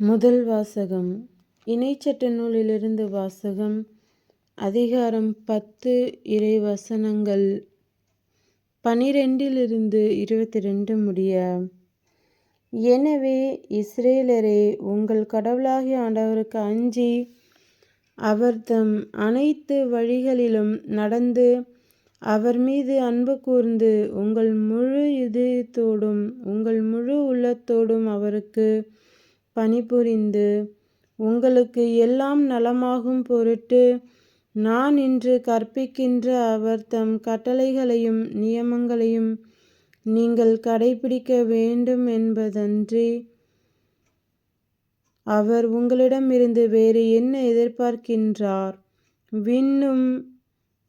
முதல் வாசகம். இணைச்சட்ட நூலிலிருந்து வாசகம். அதிகாரம் பத்து இறை வசனங்கள் பனிரெண்டிலிருந்து இருபத்தி ரெண்டு முடிய. எனவே இஸ்ரேலரே உங்கள் கடவுளாகிய ஆண்டவருக்கு அஞ்சி அவர் தம் அனைத்து வழிகளிலும் நடந்து அவர் மீது அன்பு கூர்ந்து உங்கள் முழு இதயத்தோடும் உங்கள் முழு உள்ளத்தோடும் அவருக்கு பணிபுரிந்து உங்களுக்கு எல்லாம் நலமாகும் பொருட்டு நான் இன்று கற்பிக்கின்ற அவர் தம் கட்டளைகளையும் நியமங்களையும் நீங்கள் கடைபிடிக்க வேண்டும் என்பதன்றி அவர் உங்களிடமிருந்து வேறு என்ன எதிர்பார்க்கின்றார்? விண்ணும்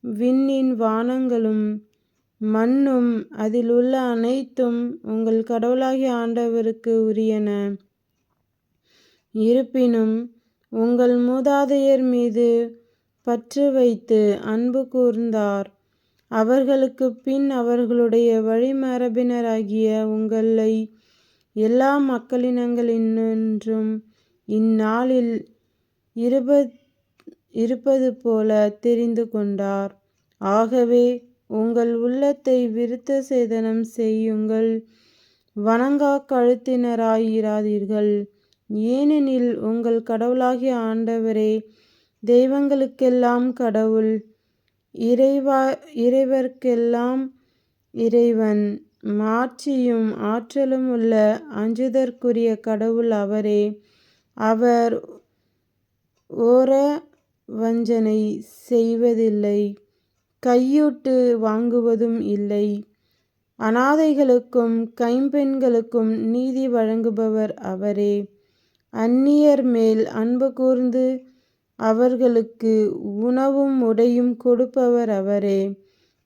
விண்ணின் வானங்களும் மண்ணும் அதில் உள்ள அனைத்தும் உங்கள் கடவுளாகிய ஆண்டவருக்கு உரியன. இருப்பினும் உங்கள் மூதாதையர் மீது பற்று வைத்து அன்பு கூர்ந்தார். அவர்களுக்கு பின் அவர்களுடைய வழிமரபினராகிய உங்களை எல்லா மக்களினங்களினின்றும் இந்நாளில் இருப இருப்பது போல தெரிந்து கொண்டார். ஆகவே உங்கள் உள்ளத்தை விருத்த சேதனம் செய்யுங்கள். வணங்கா கழுத்தினராயிராதீர்கள். ஏனெனில் உங்கள் கடவுளாகிய ஆண்டவரே தெய்வங்களுக்கெல்லாம் கடவுள் இறைவா இறைவர்க்கெல்லாம் இறைவன். மாட்சியும் ஆற்றலும் உள்ள அஞ்சுதற்குரிய கடவுள் அவரே. அவர் ஓர வஞ்சனை செய்வதில்லை கையூட்டு வாங்குவதும் இல்லை. அனாதைகளுக்கும் கைம்பெண்களுக்கும் நீதி வழங்குபவர் அவரே. அந்நியர் மேல் அன்பு கூர்ந்து அவர்களுக்கு உணவும் உடையும் கொடுப்பவர் அவரே.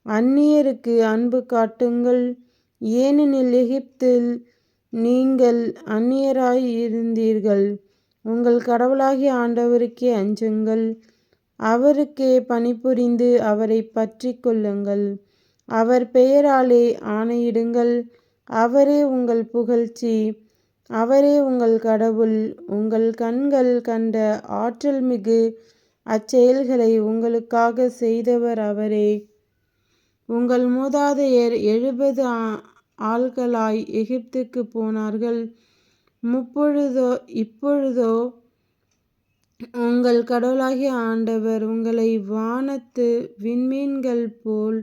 அந்நியருக்கு அன்பு காட்டுங்கள். ஏனெனில் எகிப்தில் நீங்கள் அந்நியராய் இருந்தீர்கள். உங்கள் கடவுளாகிய ஆண்டவருக்கே அஞ்சுங்கள். அவருக்கே பணிபுரிந்து அவரை பற்றி கொள்ளுங்கள். அவர் பெயராலே ஆணையிடுங்கள். அவரே உங்கள் புகழ்ச்சி. அவரே உங்கள் கடவுள் உங்கள் கண்கள் கண்ட ஆற்றல் மிகு அச்செயல்களை உங்களுக்காக செய்தவர் அவரே. உங்கள் மூதாதையர் எழுபது ஆள்களாய் எகிப்துக்கு போனார்கள். முப்பொழுதோ இப்பொழுதோ உங்கள் கடவுளாகிய ஆண்டவர் உங்களை வானத்து விண்மீன்கள் போல்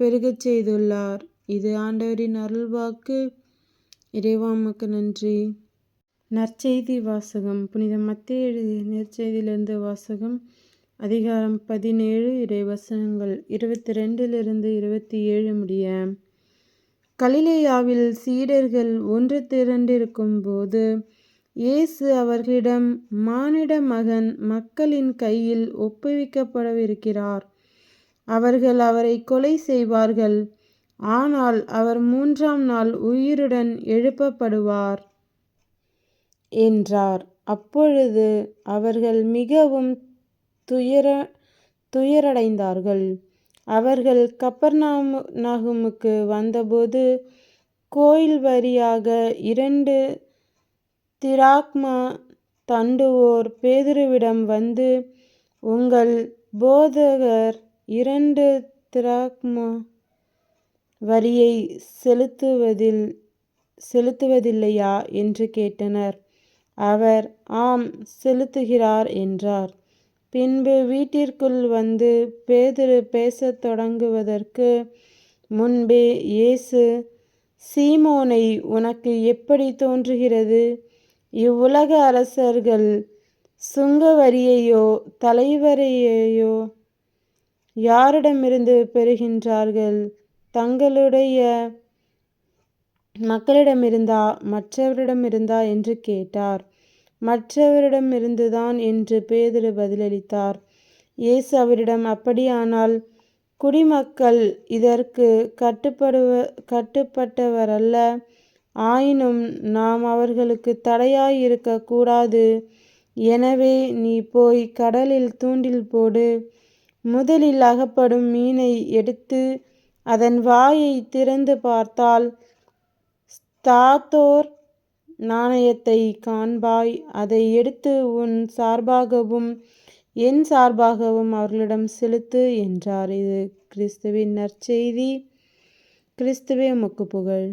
பெருகச் செய்துள்ளார். இது ஆண்டவரின் அருள்வாக்கு. இறைவாமக்கு நன்றி. நற்செய்தி வாசகம். புனித மத்திய எழுதிய நற்செய்தியிலிருந்து வாசகம். அதிகாரம் பதினேழு இறைவசனங்கள் இருபத்தி ரெண்டிலிருந்து இருபத்தி ஏழு முடிய. கலிலேயாவில் சீடர்கள் ஒன்று திரண்டிருக்கும் போது இயேசு அவர்களிடம் மானிட மகன் மக்களின் கையில் ஒப்புவிக்கப்படவிருக்கிறார். அவர்கள் அவரை கொலை செய்வார்கள். ஆனால் அவர் மூன்றாம் நாள் உயிருடன் எழுப்பப்படுவார் என்றார். அப்பொழுது அவர்கள் மிகவும் துயர துயரடைந்தார்கள். அவர்கள் கப்பர்நாமு வந்தபோது கோயில் வரியாக இரண்டு திராக்மா தண்டுவோர் பேதுருவிடம் வந்து உங்கள் போதகர் இரண்டு திராக்மா வரியை செலுத்துவதில் செலுத்துவதில்லையா? என்று கேட்டனர். அவர் ஆம் செலுத்துகிறார் என்றார். பின்பு வீட்டிற்குள் வந்து பேதுரு பேசத் தொடங்குவதற்கு முன்பே இயேசு சீமோனை உனக்கு எப்படி தோன்றுகிறது? இவ்வுலக அரசர்கள் சுங்க வரியையோ தலைவரையோ யாரிடமிருந்து பெறுகின்றார்கள்? தங்களுடைய மக்களிடமிருந்தா மற்றவரிடமிருந்தா என்று கேட்டார். மற்றவரிடமிருந்துதான் என்று பேதுரு பதிலளித்தார். இயேசு அவரிடம் அப்படியானால் குடிமக்கள் இதற்கு கட்டுப்படுவ கட்டுப்பட்டவரல்ல. ஆயினும் நாம் அவர்களுக்கு தடையாயிருக்க கூடாது. எனவே நீ போய் கடலில் தூண்டில் போடு. முதலில் அகப்படும் மீனை எடுத்து அதன் வாயை திறந்து பார்த்தால் தாத்தோர் நாணயத்தை காண்பாய் அதை எடுத்து உன் சார்பாகவும் என் சார்பாகவும் அவர்களிடம் செலுத்து என்றார். இது கிறிஸ்துவின் நற்செய்தி. கிறிஸ்துவே முக்கு புகழ்.